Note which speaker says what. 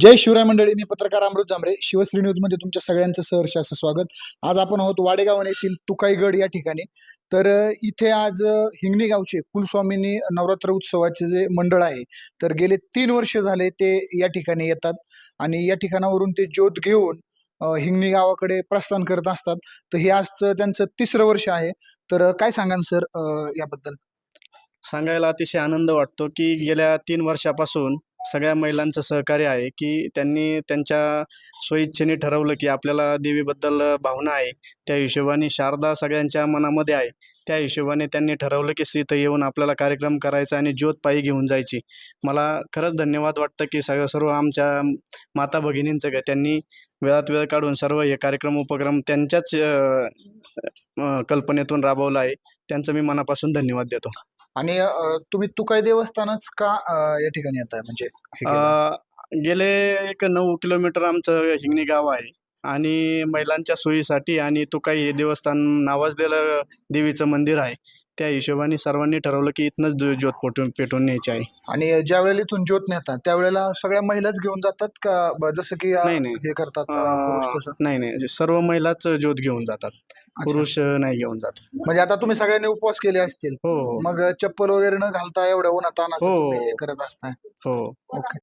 Speaker 1: जय शिवराय मंडळी मी पत्रकार अमृत जांभरे. शिवश्री न्यूजमध्ये तुमच्या सगळ्यांचं सहर्ष असं स्वागत आज आपण आहोत वाडेगाव येथील तुकाईगड या ठिकाणी. तर इथे आज हिंगणी गावचे कुलस्वामींनी नवरात्र उत्सवाचे जे मंडळ आहे तर गेले तीन वर्ष झाले ते या ठिकाणी येतात. आणि या ठिकाणावरून ते ज्योत घेऊन हिंगणी गावाकडे प्रस्थान करत असतात. तर हे आजचं त्यांचं तिसरं वर्ष आहे. तर काय सांगाल सर याबद्दल?
Speaker 2: सांगायला अतिशय आनंद वाटतो की गेल्या तीन वर्षापासून सगळ्या महिलांचं सहकार्य आहे की त्यांनी त्यांच्या स्वइच्छेने ठरवलं की आपल्याला देवीबद्दल भावना आहे त्या हिशोबाने शारदा सगळ्यांच्या मनामध्ये आहे त्या हिशोबाने त्यांनी ठरवलं की सीत येऊन आपल्याला कार्यक्रम करायचा आणि ज्योत पायी घेऊन जायची. मला खरंच धन्यवाद वाटतं की सगळं सर्व आमच्या माता भगिनींचं काय त्यांनी वेळात वेळ काढून सर्व हे कार्यक्रम उपक्रम त्यांच्याच कल्पनेतून राबवला आहे. त्यांचं मी मनापासून धन्यवाद देतो.
Speaker 1: आणि तुम्ही तुकाई देवस्थानच का या ठिकाणी येत आहे म्हणजे हे केलं?
Speaker 2: अ, गेले एक नऊ किलोमीटर आमचं हिंगणी गाव आहे आणि महिलांच्या सोयीसाठी आणि तुकाई हे देवस्थान नावाजलेलं देवीचं मंदिर आहे त्या हिशोबाने सर्वांनी ठरवलं की इथनंच ज्यो- ज्योत पेटून पेटून न्यायची आहे
Speaker 1: आणि ज्या वेळेला इथून ज्योत नेतात त्यावेळेला सगळ्या महिलाच घेऊन जातात का ब- जसं की अ,
Speaker 2: नाही, नाही.
Speaker 1: हे करतात अ, पुरुष
Speaker 2: अ,
Speaker 1: तसं?
Speaker 2: नाही नाही सर्व महिलाच ज्योत घेऊन जातात पुरुष नाही घेऊन जात.
Speaker 1: म्हणजे आता तुम्ही सगळ्यांनी उपवास केले असतील.
Speaker 2: हो हो.
Speaker 1: मग चप्पल वगैरे न घालता एवढ्या उन्हात
Speaker 2: हो.
Speaker 1: हे करत असताय.
Speaker 2: हो.
Speaker 1: ओके.